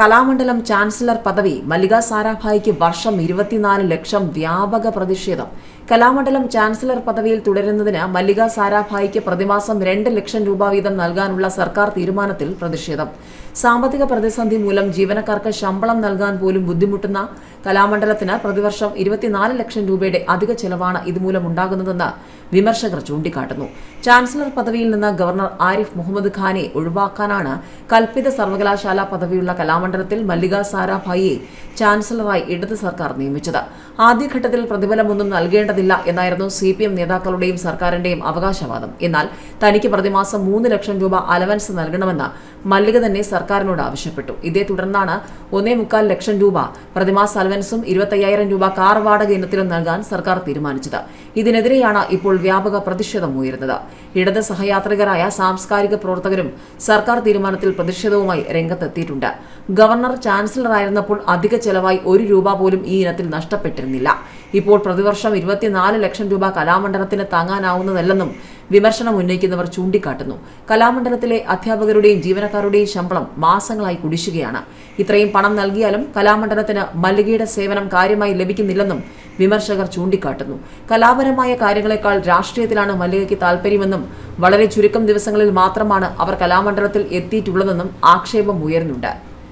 Kalamandalam chancellor പദവി മല്ലിക സാരാഭായിക്ക് വർഷം ഇരുപത്തിനാല് ലക്ഷം വ്യാപക പ്രതിഷേധം. കലാമണ്ഡലം ചാൻസലർ പദവിയിൽ തുടരുന്നതിന് മല്ലിക സാരാഭായിക്ക് പ്രതിമാസം രണ്ട് ലക്ഷം രൂപ വീതം നൽകാനുള്ള സർക്കാർ തീരുമാനത്തിൽ പ്രതിഷേധം. സാമ്പത്തിക പ്രതിസന്ധി മൂലം ജീവനക്കാർക്ക് ശമ്പളം നൽകാൻ പോലും ബുദ്ധിമുട്ടുന്ന കലാമണ്ഡലത്തിന് പ്രതിവർഷം ഇരുപത്തിനാല് ലക്ഷം രൂപയുടെ അധിക ചെലവാണ് ഇതുമൂലം ഉണ്ടാകുന്നതെന്ന് വിമർശകർ ചൂണ്ടിക്കാട്ടുന്നു. ചാൻസലർ പദവിയിൽ നിന്ന് ഗവർണർ ആരിഫ് മുഹമ്മദ് ഖാനെ ഒഴിവാക്കാനാണ് കൽപ്പിത സർവകലാശാല പദവിയുള്ള കലാമണ്ഡലത്തിൽ മല്ലിക സാരാഭായിയെ ചാൻസലറായി ഇടത് സർക്കാർ നിയമിച്ചത്. ആദ്യഘട്ടത്തിൽ പ്രതിഫലമൊന്നും നൽകേണ്ടതില്ല എന്നായിരുന്നു സി പി എം നേതാക്കളുടെയും സർക്കാരിന്റെയും അവകാശവാദം. എന്നാൽ തനിക്ക് പ്രതിമാസം മൂന്ന് ലക്ഷം രൂപ അലവൻസ് നൽകണമെന്ന് മല്ലിക തന്നെ സർക്കാരിനോട് ആവശ്യപ്പെട്ടു. ഇതേ തുടർന്നാണ് ഒന്നേ മുക്കാൽ ലക്ഷം രൂപ പ്രതിമാസ അലവൻസും ഇരുപത്തയ്യായിരം രൂപ കാർ വാടക ഇനത്തിലും നൽകാൻ സർക്കാർ തീരുമാനിച്ചത്. ഇതിനെതിരെയാണ് ഇപ്പോൾ വ്യാപക പ്രതിഷേധം ഉയരുന്നത്. ഇടത് സഹയാത്രികരായ സാംസ്കാരിക പ്രവർത്തകരും സർക്കാർ തീരുമാനത്തിൽ പ്രതിഷേധവുമായി രംഗത്തെത്തിയിട്ടുണ്ട്. ഗവർണർ ചാൻസലറായിരുന്നപ്പോൾ അധിക ചെലവായി ഒരു രൂപ പോലും ഈ ഇനത്തിൽ നഷ്ടപ്പെട്ടിരുന്നില്ല. ഇപ്പോൾ പ്രതിവർഷം ഇരുപത്തിനാല് ലക്ഷം രൂപ കലാമണ്ഡലത്തിന് താങ്ങാനാവുന്നതല്ലെന്നും വിമർശനം ഉന്നയിക്കുന്നവർ ചൂണ്ടിക്കാട്ടുന്നു. കലാമണ്ഡലത്തിലെ അധ്യാപകരുടെയും ജീവനക്കാരുടെയും ശമ്പളം മാസങ്ങളായി കുടിശുകയാണ് ഇത്രയും പണം നൽകിയാലും കലാമണ്ഡലത്തിന് മല്ലികയുടെ സേവനം കാര്യമായി ലഭിക്കുന്നില്ലെന്നും വിമർശകർ ചൂണ്ടിക്കാട്ടുന്നു. കലാപരമായ കാര്യങ്ങളെക്കാൾ രാഷ്ട്രീയത്തിലാണ് മല്ലികയ്ക്ക് താൽപ്പര്യമെന്നും വളരെ ചുരുക്കം ദിവസങ്ങളിൽ മാത്രമാണ് അവർ കലാമണ്ഡലത്തിൽ എത്തിയിട്ടുള്ളതെന്നും ആക്ഷേപം ഉയർന്നുണ്ട്